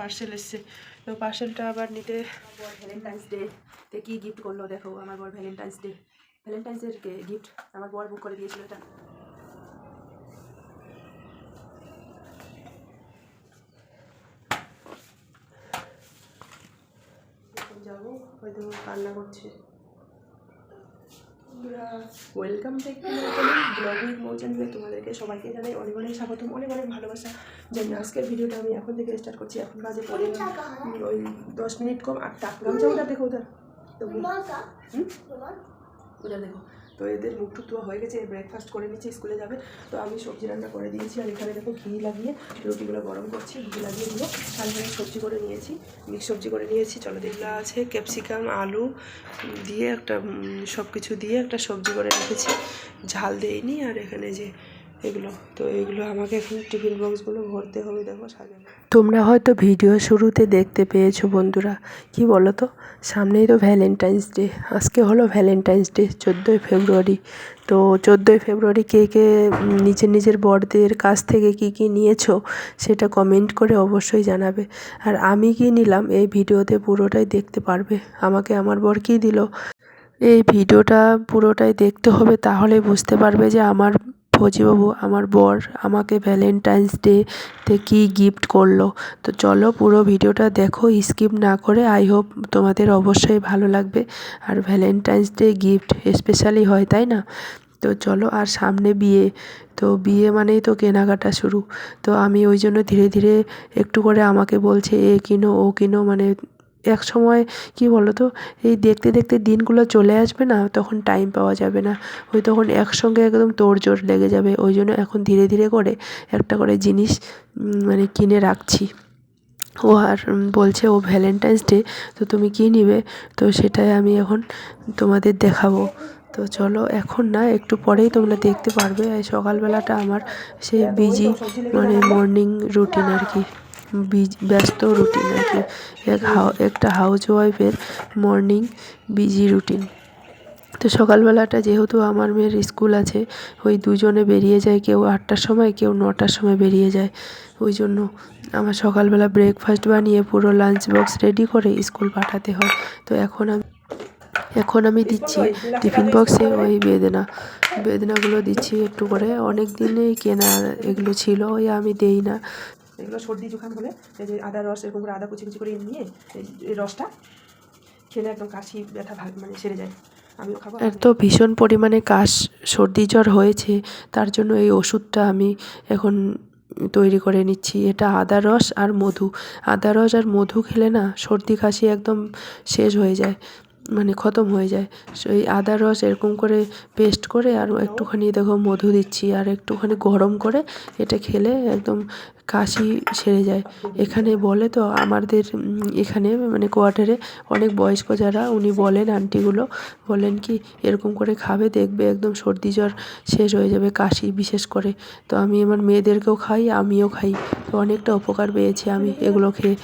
Parcel এসছে। তো পার্সেলটা আবার নিতে ভ্যালেন্টাইন্স ডে তে কী গিফট করল দেখো, আমার বর ভ্যালেন্টাইন্স ডে ভ্যালেন্টাইন্স ডের গিফট আমার বর বুক করে দিয়েছিল এটা। যাব হয়তো কান্না করছে। ওয়েলকাম ব্যাক থেকে ব্লগ উইথ মৌ চ্যানেলে তোমাদেরকে সবাইকে জানাই অনেক অনেক স্বাগতম অনেক অনেক ভালোবাসা। জানি আজকের ভিডিওটা আমি এখন থেকে স্টার্ট করছি এখন বাজে পরে ওই দশ মিনিট কম আটটা। টাকা ওটা দেখো ওটা হুম? ওটা দেখো। তো এদের মুখ টুক হয়ে গেছে ব্রেকফাস্ট করে নিচ্ছে, স্কুলে যাবে। তো আমি সবজি রান্না করে দিয়েছি, আর এখানে দেখো ঘি লাগিয়ে রুটিগুলো গরম করছি, ঘি লাগিয়ে দিয়ে কালকে সবজি করে নিয়েছি, মিক্স সবজি করে নিয়েছি। চলো দেখলা আছে ক্যাপসিকাম, আলু দিয়ে একটা সব কিছু দিয়ে একটা সবজি করে রেখেছি। ঝাল দেইনি, আর এখানে যে এগুলো। তো এগুলো আমাকে এখন টিফিন বক্সগুলো ভরতে হবে, দেখো সাজানো। তোমরা হয়তো ভিডিও শুরুতে দেখতে পেয়েছ বন্ধুরা, কি বলো তো সামনেই তো ভ্যালেন্টাইন্স ডে আজকে হলো ভ্যালেন্টাইন্স ডে চোদ্দোই ফেব্রুয়ারি। তো চোদ্দোই ফেব্রুয়ারি কে কে নিজের নিজের বরদের কাছ থেকে কি কি নিয়েছো সেটা কমেন্ট করে অবশ্যই জানাবে। আর আমি কি নিলাম, এই ভিডিওতে পুরোটাই দেখতে পারবে। আমাকে আমার বর কী দিল? এই ভিডিওটা পুরোটাই দেখতে হবে, তাহলে বুঝতে পারবে যে আমার ফজিবাবু, আমার বর আমাকে ভ্যালেন্টাইন্স ডেতে কী গিফট করল। তো চলো পুরো ভিডিওটা দেখো স্কিপ না করে আই হোপ তোমাদের অবশ্যই ভালো লাগবে। আর ভ্যালেন্টাইন্স ডে গিফট স্পেশালি হয়, তাই না? তো চলো আর সামনে বিয়ে। তো বিয়ে মানেই তো কেনাকাটা শুরু। তো আমি ওই জন্য ধীরে ধীরে একটু করে আমাকে বলছে, এ কিনো, ও কিনো মানে এক সময় কি বলো তো এই দেখতে দেখতে দিনগুলো চলে আসবে না, তখন টাইম পাওয়া যাবে না। ওই তখন একসঙ্গে একদম তোড়জোড় লেগে যাবে। ওই জন্য এখন ধীরে ধীরে করে একটা করে জিনিস মানে কিনে রাখছি। ও আর বলছে ও ভ্যালেন্টাইন্স ডে তো তুমি কী নিবে? তো সেটাই আমি এখন তোমাদের দেখাবো। তো চলো, এখন না, একটু পরেই তোমরা দেখতে পারবে। সকালবেলাটা আমার সে বিজি মানে মর্নিং রুটিন আর কি। ব্যস্ত রুটিন আর কি এক হাউ একটা হাউস ওয়াইফের মর্নিং বিজি রুটিন। তো সকালবেলাটা যেহেতু আমার মেয়ের স্কুল আছে, ওই দুজনে বেরিয়ে যায়, কেউ আটটার সময়, কেউ নটার সময় বেরিয়ে যায়। ওই জন্য আমার সকালবেলা ব্রেকফাস্ট বানিয়ে পুরো লাঞ্চ বক্স রেডি করে স্কুল পাঠাতে হয়। তো এখন আমি এখন আমি দিচ্ছি টিফিন বক্সে ওই বেদনা। বেদনাগুলো দিচ্ছি একটু করে। অনেক দিনেই কেনা এগুলো ছিল, ওই আমি দেই না। এগুলো সর্দি জুখাম হলে এই যে আদা রস, এরকম করে আদা কুচি কুচি করে নিয়ে এই- এই রসটা খেলে একদম কাশি, ব্যথা মানে সেরে যায়। খাব। এত ভীষণ পরিমাণে কাশ, সর্দি জ্বর হয়েছে, তার জন্য এই ওষুধটা আমি এখন তৈরি করে নিচ্ছি। এটা আদা রস আর মধু। আদা রস আর মধু খেলে না সর্দি, কাশি একদম শেষ হয়ে যায় মানে খতম হয়ে যায়। সেই আদা রস এরকম করে পেস্ট করে আর একটুখানি, দেখো, মধু দিচ্ছি। আর একটুখানি গরম করে এটা খেলে একদম কাশি সেরে যায়। এখানে বলে তো আমাদের এখানে মানে কোয়ার্টারে অনেক বয়স্ক যারা, উনি বলেন আন্টিগুলো, বলেন কি, এরকম করে খাবে, দেখবে একদম সর্দি জ্বর শেষ হয়ে যাবে কাশি বিশেষ করে। তো আমি আমার মেয়েদেরকেও খাই, আমিও খাই। তো অনেকটা উপকার পেয়েছি আমি এগুলো খেয়ে।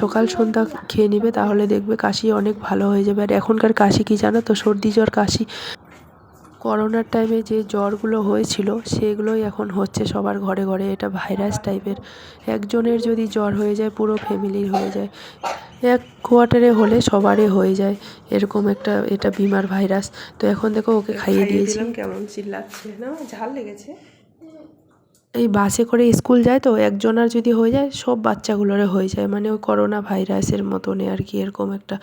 সকাল সন্ধ্যা খেয়ে নিবে, তাহলে দেখবে কাশি অনেক ভালো হয়ে যাবে। আর এখনকার কাশি কি জানো তো? সর্দি জ্বর, কাশি। করোনার টাইমে যে জ্বরগুলো হয়েছিল সেগুলোই এখন হচ্ছে সবার ঘরে ঘরে। এটা ভাইরাস টাইপের একজনের যদি জ্বর হয়ে যায় পুরো ফ্যামিলির হয়ে যায়। এক কোয়ার্টারে হলে সবারই হয়ে যায়। এরকম একটা এটা বিমার ভাইরাস তো এখন দেখো ওকে খাইয়ে দিয়েছি। কেমন চিল্লাচ্ছে না? ঝাল লেগেছে। এই বাসে করে স্কুল যায় তো একজনের যদি হয়ে যায় সব বাচ্চাগুলোরে হয়ে যায়। মানে ওই করোনা ভাইরাসের মতনই আর কি এরকম একটা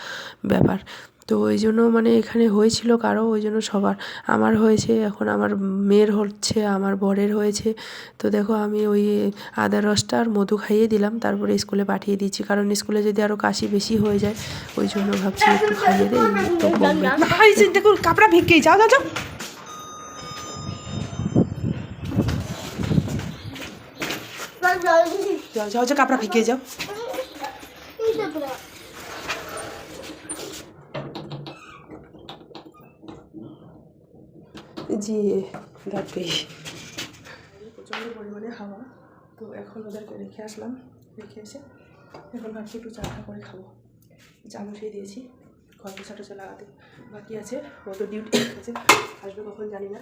ব্যাপার। তো ওই জন্য মানে এখানে হয়েছিল কারও ওই জন্য সবার। আমার হয়েছে এখন আমার মেয়ের হচ্ছে আমার বরের হয়েছে। তো দেখো আমি ওই আদা রসটা আর মধু খাইয়ে দিলাম তারপরে স্কুলে পাঠিয়ে দিচ্ছি কারণ স্কুলে যদি আরও কাশি বেশি হয়ে যায় ওই জন্য ভাবছি একটু খাইয়ে দেয় তো দেখো কাপড়া ভিগেই যাও যাও যাও। যাও কাপড়া ভিগে যাও। জি দাঁড়ি প্রচণ্ড পরিমাণে হাওয়া। তো এখন ওদেরকে রেখে আসলাম, রেখে এসে এখন ভাবছি একটু চা করে খাব। চা বসিয়ে দিয়েছি ঘর পোছা লাগাতে বাকি আছে, ও তো ডিউটি আছে। আসবে কখন জানি না।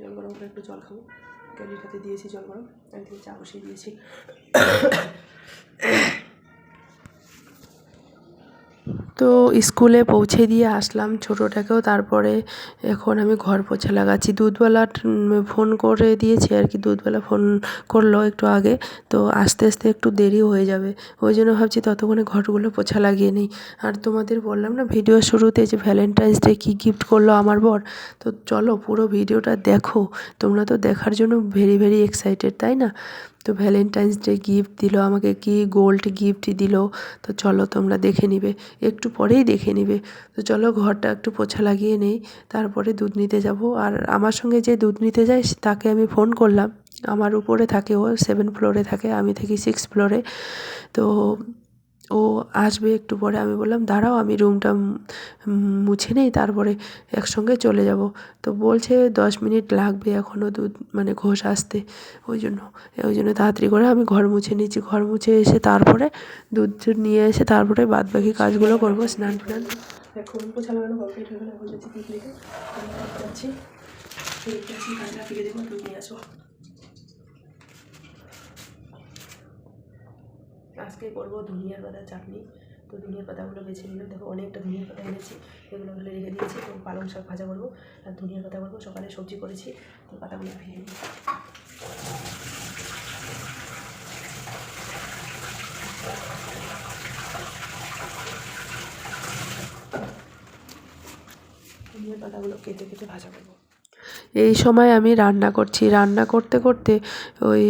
জল গরম করে একটু জল খাব। ক্যালির হাতে দিয়েছি জল গরম, একদিকে চা বসিয়ে দিয়েছি। তো স্কুলে পৌঁছে দিয়ে আসলাম ছোটোটাকেও। তারপরে এখন আমি ঘর পোছা লাগাচ্ছি। দুধওয়ালা ফোন করে দিয়েছে আর কি, দুধওয়ালা ফোন করল একটু আগে। তো আস্তে আস্তে একটু দেরি হয়ে যাবে। ওই জন্য ভাবছি ততক্ষণে ঘরগুলো পোছা লাগিয়ে নিই। আর তোমাদের বললাম না, ভিডিও শুরুতে যে ভ্যালেন্টাইন্স ডে কী গিফট করল আমার বর? তো চলো পুরো ভিডিওটা দেখো। তোমরা তো দেখার জন্য ভেরি ভেরি এক্সাইটেড তাই না? তো ভ্যালেন্টাইন্স ডে গিফট দিল, আমাকে কি গোল্ড গিফট দিল, তো চলো তোমরা দেখে নিবে, একটু পরেই দেখে নিবে। তো চলো ঘরটা একটু পোছা লাগিয়ে নেই, তারপরে দুধ নিতে যাব। আর আমার সঙ্গে যে দুধ নিতে যায়, তাকে আমি ফোন করলাম। আমার উপরে থাকে ও সেভেন ফ্লোরে থাকে, আমি থাকি সিক্স ফ্লোরে তো ও আসবে একটু পরে, আমি বললাম, দাঁড়াও, আমি রুমটা মুছে নেই, তারপরে একসঙ্গে চলে যাব। তো বলছে দশ মিনিট লাগবে এখনও দুধ মানে ঘোষ আসতে। ওই জন্য ওই জন্য তাড়াতাড়ি করে আমি ঘর মুছে নিচ্ছি ঘর মুছে এসে তারপরে দুধ নিয়ে এসে তারপরে বাদ বাকি কাজগুলো করব, স্নান টান। এখন পোছা লাগানো আজকে করব ধনিয়ার পাতা চাটনি। তো ধনিয়ার পাতাগুলো বেছে নিলাম। দেখো, অনেকটা ধনিয়ার পাতা এনেছি। এগুলো হলে রেখে দিয়েছি। তো পালং শাক ভাজা করব আর ধনিয়ার পাতা করব। সকালে সবজি করেছি, তো পাতাগুলো ভেঙে নিই। ধনিয়ার পাতাগুলো কেটে কেটে ভাজা করব। এই সময় আমি রান্না করছি। রান্না করতে করতে ওই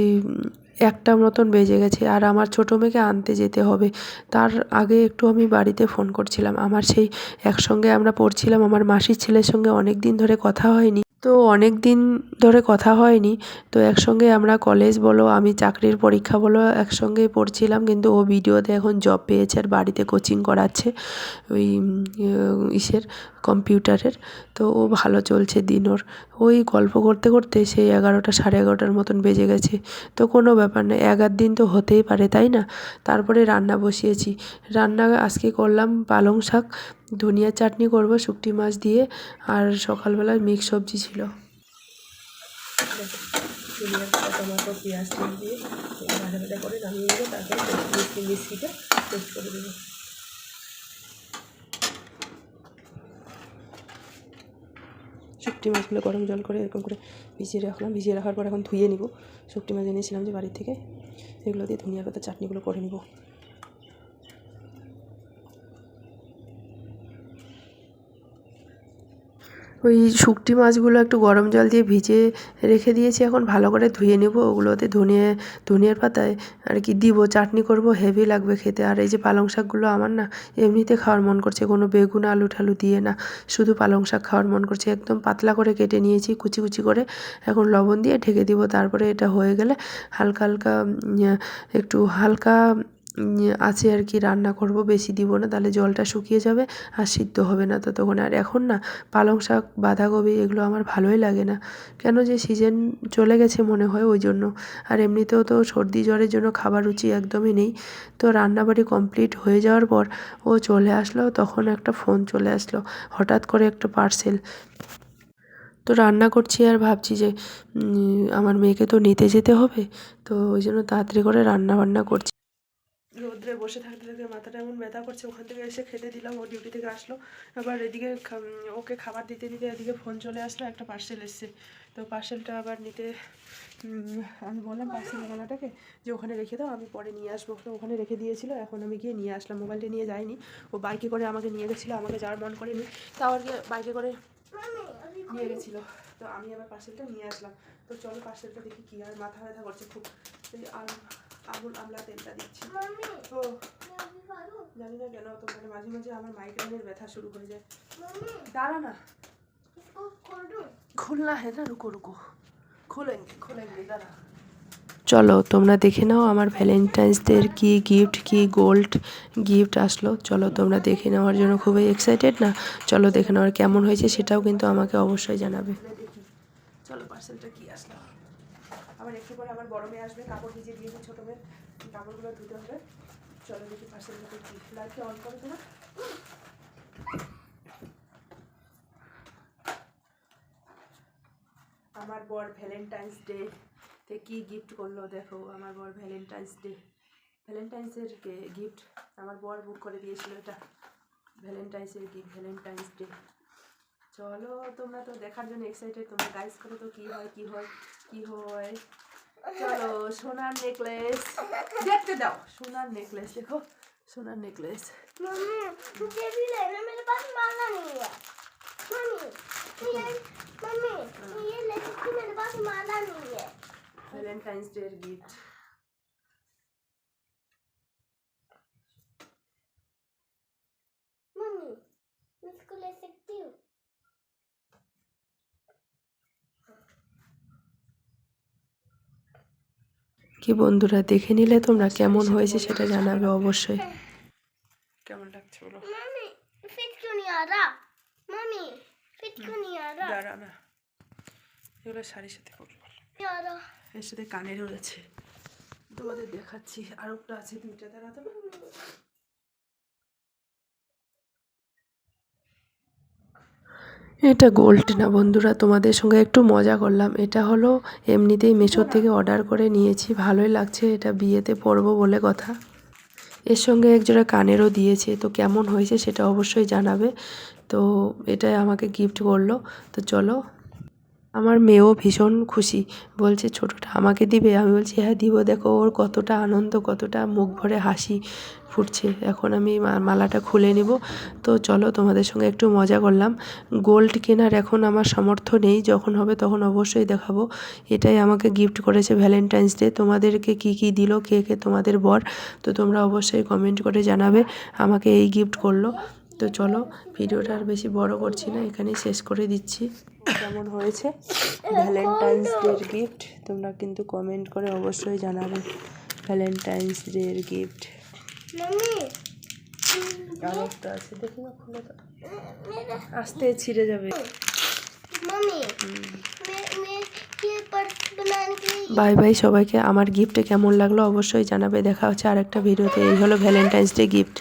একটা মতন বেজে গেছে আর আমার ছোটো মেয়েকে আনতে যেতে হবে। তার আগে একটু আমি বাড়িতে ফোন করছিলাম। আমার সেই একসঙ্গে আমরা পড়ছিলাম। আমার মাসির ছেলের সঙ্গে অনেক দিন ধরে কথা হয়নি। তো অনেক দিন ধরে কথা হয়নি। তো একসঙ্গে আমরা কলেজ বলো, আমি চাকরির পরীক্ষা বলো একসঙ্গেই পড়ছিলাম, কিন্তু ও ভিডিওতে এখন জব পেয়েছে আর বাড়িতে কোচিং করাচ্ছে ওই ইসের কম্পিউটারের। তো ও ভালো চলছে দিন ওর। ওই গল্প করতে করতে সেই এগারোটা, সাড়ে এগারোটার মতন বেজে গেছে। তো কোনো ব্যাপার না এগার দিন তো হতেই পারে, তাই না? তারপরে রান্না বসিয়েছি। রান্না আজকে করলাম পালং শাক, ধনিয়া চাটনি করব, শুকটি মাছ দিয়ে, আর সকালবেলা মিক্স সবজি ছিল। পাতা টমাটো পেঁয়াজ তেল দিয়ে ভাজা ভাজা করে নামিয়ে দেবো তারপরে মিষ্টি মিষ্টিটা টেস্ট করে দেবো শুকটি মাছগুলো গরম জল করে এরকম করে ভিজিয়ে রাখলাম। ভিজিয়ে রাখার পর এখন ধুয়ে নিব। শুকটি মাছ এনেছিলাম যে বাড়ির থেকে। এগুলো দিয়ে ধনিয়ার পাতা, চাটনিগুলো করে নিব। ওই শুকটি মাছগুলো একটু গরম জল দিয়ে ভিজে রেখে দিয়েছি। এখন ভালো করে ধুয়ে নেব। ওগুলোতে ধনিয়া, ধনিয়ার পাতায় আর কি দিব। চাটনি করব, হেভি লাগবে খেতে। আর এই যে পালং শাকগুলো আমার না এমনিতে খাওয়ার মন করছে। কোনো বেগুন, আলু ঠালু দিয়ে না। শুধু পালং শাক খাওয়ার মন করছে। একদম পাতলা করে কেটে নিয়েছি, কুচি কুচি করে। এখন লবণ দিয়ে ঢেকে দিব। তারপরে এটা হয়ে গেলে হালকা হালকা একটু হালকা আছে আর কি, রান্না করব, বেশি দিব না, তাহলে জলটা শুকিয়ে যাবে আর সিদ্ধ হবে না ততক্ষণ। আর এখন না, পালং শাক, বাঁধাকপি এগুলো আমার ভালোই লাগে না। কেন যে সিজন চলে গেছে মনে হয় ওই জন্য। আর এমনিতেও তো সর্দি জ্বরের জন্য খাবার রুচি একদমই নেই। তো রান্নাবাড়ি কমপ্লিট হয়ে যাওয়ার পর ও চলে আসলো, তখন একটা ফোন চলে আসলো, হঠাৎ করে একটা পার্সেল। তো রান্না করছি আর ভাবছি যে আমার মেয়েকে তো নিতে যেতে হবে, তো ওই জন্য তাড়াতাড়ি করে রান্না বান্না করছি। রোদ্রে বসে থাকতে থাকতে মাথাটা এমন ব্যথা করছে, ওখান থেকে এসে খেতে দিলাম, ও ডিউটি থেকে আসলো। আবার এদিকে ওকে খাবার দিতে দিতে এদিকে ফোন চলে আসলো, একটা পার্সেল এসছে। তো পার্সেলটা আবার নিতে আমি বললাম পার্সেলওয়ালাটাকে যে ওখানে রেখে দাও, আমি পরে নিয়ে আসব। তো ওখানে রেখে দিয়েছিল, এখন আমি গিয়ে নিয়ে আসলাম, মোবাইলটা নিয়ে যাইনি ও বাইকে করে আমাকে নিয়ে গেছিল, আমাকে যাওয়ার মন করেনি। তাও আর বাইকে করে নিয়ে গেছিল। তো আমি আবার পার্সেলটা নিয়ে আসলাম। তো চলো পার্সেলটা দেখি কি আর মাথা ব্যথা করছে খুব। আম- আমলা তেলটা দিচ্ছি। ও। জানি না কেন মাঝে মাঝে আমার মাইগ্রেনের ব্যথা শুরু হয়ে যায়। দাঁড়া না। চলো তোমরা দেখে নাও আমার ভ্যালেন্টাইন্স ডের কি গিফট কি গোল্ড গিফট আসলো। চলো তোমরা দেখে নেওয়ার জন্য খুবই এক্সাইটেড না? চলো দেখে নেওয়ার কেমন হয়েছে সেটাও কিন্তু আমাকে অবশ্যই জানাবে। চলো পার্সেলটা কি আসলো? আবার একটু পরে আমার বড় মেয়ে আসবে, কাপড় ভিজিয়ে দিয়েছি ছোটো মেয়ের। কাপড়গুলো ধুতে হবে। চলো দেখি পার্সেলটা কি লাইটটা অন করো তোমার। আমার বর ভ্যালেন্টাইন্স ডে তে কি গিফট করল দেখো, আমার বর ভ্যালেন্টাইন্স ডে ভ্যালেন্টাইন্সের গিফট আমার বর বুক করে দিয়েছিল এটা। ভ্যালেন্টাইন্সের গিফট ভ্যালেন্টাইন্স ডে চলো তোমরা তো দেখার জন্য এক্সাইটেড তোমরা গাইস করো তো কি হয় কি হয়। কি হয়? চলো সোনার নেকলেস দেখতে দাও সোনার নেকলেস দেখো সোনার নেকলেস ভ্যালেন্টাইন্স ডে এর গিফট কি বন্ধুরা দেখে নিলে তোমরা কেমন হয়েছে সেটা জানাবে অবশ্যই। কেমন লাগছে বলো? এগুলো শাড়ির সাথে এর সাথে কানের রয়েছে তোমাদের দেখাচ্ছি আর একটা আছে দুইটা দাঁড়াতে এটা গোল্ড না বন্ধুরা, তোমাদের সঙ্গে একটু মজা করলাম। এটা হলো এমনিতেই মেশো থেকে অর্ডার করে নিয়েছি, ভালোই লাগছে, এটা বিয়েতে পরবো বলে কথা। এর সঙ্গে একজোড়া কানেরও দিয়েছে, তো কেমন হয়েছে সেটা অবশ্যই জানাবে। তো এটাই আমাকে গিফট করল, তো চলো আমার মেয়েও ভীষণ খুশি। বলছে, ছোটোটা আমাকে দিবে? আমি বলছি হ্যাঁ দিব। দেখো, ওর কতটা আনন্দ, কতটা মুখ ভরে হাসি ফুটছে। এখন আমি মালাটা খুলে নিব। তো চলো, তোমাদের সঙ্গে একটু মজা করলাম। গোল্ড কেনার এখন আমার সামর্থ্য নেই। যখন হবে তখন অবশ্যই দেখাবো। এটাই আমাকে গিফট করেছে ভ্যালেন্টাইন্স ডে তোমাদেরকে কি কি দিল, কে কে তোমাদের বর, তো তোমরা অবশ্যই কমেন্ট করে জানাবে। আমাকে এই গিফট করল। তো চলো ভিডিওটা আর বেশি বড় করছি না এখানেই শেষ করে দিচ্ছি। কেমন হয়েছে? ভ্যালেন্টাইন্স ডের গিফট তোমরা কিন্তু কমেন্ট করে অবশ্যই জানাবে। ভ্যালেন্টাইন্স ডের গিফট আরেকটা ছিঁড়ে যাবে। বাই বাই সবাইকে আমার গিফটে কেমন লাগল অবশ্যই জানাবে। দেখা হচ্ছে আরেকটা ভিডিওতে। এই হলো ভ্যালেন্টাইন্স ডে গিফট